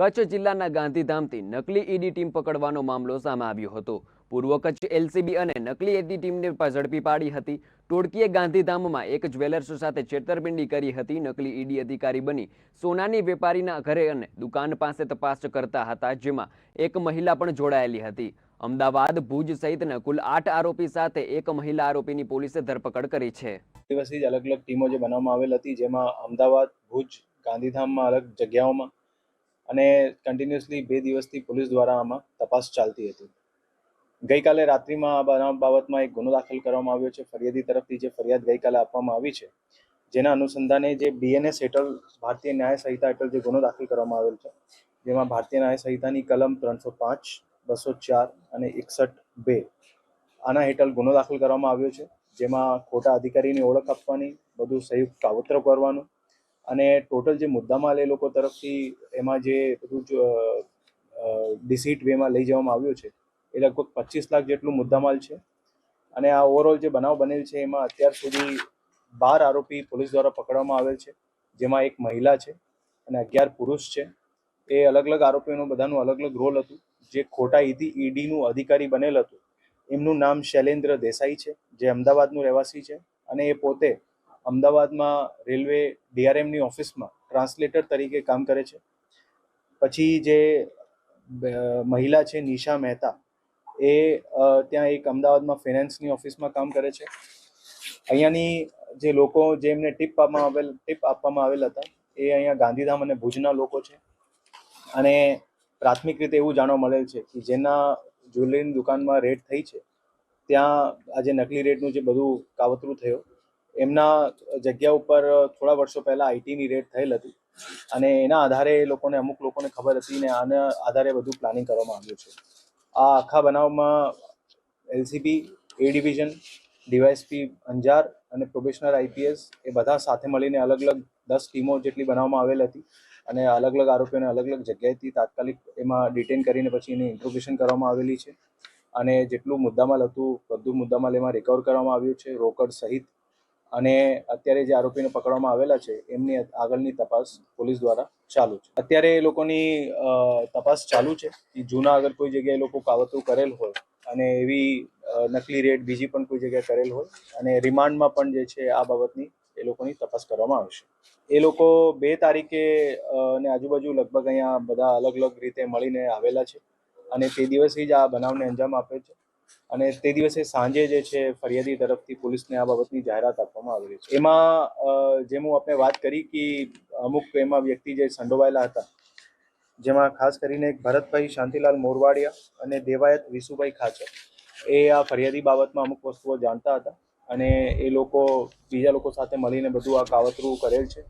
કચ્છ જિલ્લાના ગાંધીધામથી નકલી ED team પકડવાનો મામલો સામે આવ્યો હતો. પૂર્વ કચ્છ એલસીબી અને નકલી ઈડી ટીમને ઝડપી પાડી હતી. ટોળકીએ ગાંધીધામમાં એક જ્વેલર્સ સાથે છેતરપિંડી કરી હતી. નકલી ઈડી અધિકારી બની સોનાની વેપારીના ઘરે અને દુકાન પાસે તપાસ કરતા હતા, જેમાં એક મહિલા પણ જોડાયેલી હતી. અમદાવાદ, ભુજ સહિતના કુલ આઠ આરોપી સાથે એક મહિલા આરોપીની પોલીસે ધરપકડ કરી છે. દિવસથી જ અલગ અલગ ટીમો જે બનાવવામાં આવેલ હતી, જેમાં અમદાવાદ, ભુજ, ગાંધીધામમાં અલગ જગ્યાઓમાં અને કન્ટિન્યુઅસલી બે દિવસથી પોલીસ દ્વારા આમાં તપાસ ચાલતી હતી. ગઈકાલે રાત્રિમાં આ બનાવ બાબતમાં એક ગુનો દાખલ કરવામાં આવ્યો છે. ફરિયાદી તરફથી જે ફરિયાદ ગઈકાલે આપવામાં આવી છે, જેના અનુસંધાને જે બીએનએસ હેઠળ ભારતીય ન્યાય સંહિતા હેઠળ જે ગુનો દાખલ કરવામાં આવેલ છે, જેમાં ભારતીય ન્યાય સંહિતાની કલમ ત્રણસો પાંચ, બસો ચાર અને એકસઠ બે આના હેઠળ ગુનો દાખલ કરવામાં આવ્યો છે, જેમાં ખોટા અધિકારીની ઓળખ આપવાની બધું સંયુક્ત કાવતરો કરવાનું અને ટોટલ જે મુદ્દામાલ એ લોકો તરફથી એમાં જે બધું ડિસીટ વેમાં લઈ જવામાં આવ્યો છે, એ લગભગ પચીસ લાખ જેટલું મુદ્દામાલ છે. અને આ ઓવરઓલ જે બનાવ બનેલ છે, એમાં અત્યાર સુધી બાર આરોપી પોલીસ દ્વારા પકડવામાં આવેલ છે, જેમાં એક મહિલા છે અને અગિયાર પુરુષ છે. એ અલગ અલગ આરોપીઓનું બધાનું અલગ અલગ રોલ હતું. જે ખોટા ઈડી ઈડીનું અધિકારી બનેલ હતું. એમનું નામ શૈલેન્દ્ર દેસાઈ છે, જે અમદાવાદનું રહેવાસી છે અને એ પોતે અમદાવાદમાં રેલવે ડીઆરએમની ઓફિસમાં ટ્રાન્સલેટર તરીકે કામ કરે છે. પછી જે મહિલા છે નિશા મહેતા, એ ત્યાં એક અમદાવાદમાં ફિનાન્સની ઓફિસમાં કામ કરે છે. અહીંયાની જે લોકો, જે એમને ટીપ આપવામાં આવેલ, ટીપ આપવામાં આવેલ હતા, એ અહીંયા ગાંધીધામ અને ભુજના લોકો છે. અને પ્રાથમિક રીતે એવું જાણવા મળેલ છે કે જેના જ્વેલરીની દુકાનમાં રેડ થઈ છે, ત્યાં આજે નકલી રેડનું જે બધું કાવતરું થયું એમના જગ્યા ઉપર થોડા વર્ષો પહેલા આઈટીની રેડ થયેલ હતી. અને એના આધારે એ લોકોને, અમુક લોકોને ખબર હતી ને આના આધારે બધું પ્લાનિંગ કરવામાં આવ્યું છે. આ આખા બનાવમાં એલસીબી એ ડિવિઝન ડીવાયએસપી અંજાર અને પ્રોબેશનર આઈપીએસ એ બધા સાથે મળીને અલગ અલગ દસ ટીમો જેટલી બનાવવામાં આવેલ હતી અને અલગ અલગ આરોપીઓને અલગ અલગ જગ્યાએથી તાત્કાલિક એમાં ડિટેન કરીને પછી એની ઇન્ટ્રોગેશન કરવામાં આવેલી છે. અને જેટલું મુદ્દામાલ હતું, બધું મુદ્દામાલ એમાં રિકવર કરવામાં આવ્યું છે. રોકડ સહિત અને અત્યારે જે આરોપીને પકડવામાં આવેલા છે, એમની આગળની તપાસ પોલીસ દ્વારા ચાલુ છે. અત્યારે એ લોકોની તપાસ ચાલુ છે કે જૂના અગર કોઈ જગ્યાએ લોકો કાવતરું કરેલ હોય અને એવી નકલી રેડ બીજી પણ કોઈ જગ્યાએ કરેલ હોય અને રિમાન્ડમાં પણ જે છે આ બાબતની એ લોકોની તપાસ કરવામાં આવશે. એ લોકો બે તારીખે અને આજુબાજુ લગભગ અહીંયા બધા અલગ અલગ રીતે મળીને આવેલા છે અને તે દિવસે જ આ બનાવને અંજામ આપે છે. અને તે દિવસે સાંજે જે છે, ફરિયાદી તરફથી પોલીસને આ બાબતની જાહેરાત આપવામાં આવેલી છે. એમાં જેમ હું આપણે વાત કરી કે અમુક એમાં વ્યક્તિ જે સંડોવાયેલા હતા, જેમાં ખાસ કરીને એક ભરતભાઈ શાંતિલાલ મોરવાડિયા અને દેવાયત વિસુભાઈ ખાચર, એ આ ફરિયાદી બાબતમાં અમુક વસ્તુઓ જાણતા હતા અને એ લોકો, બીજા લોકો સાથે મળીને બધું આ કાવતરું કરેલ છે.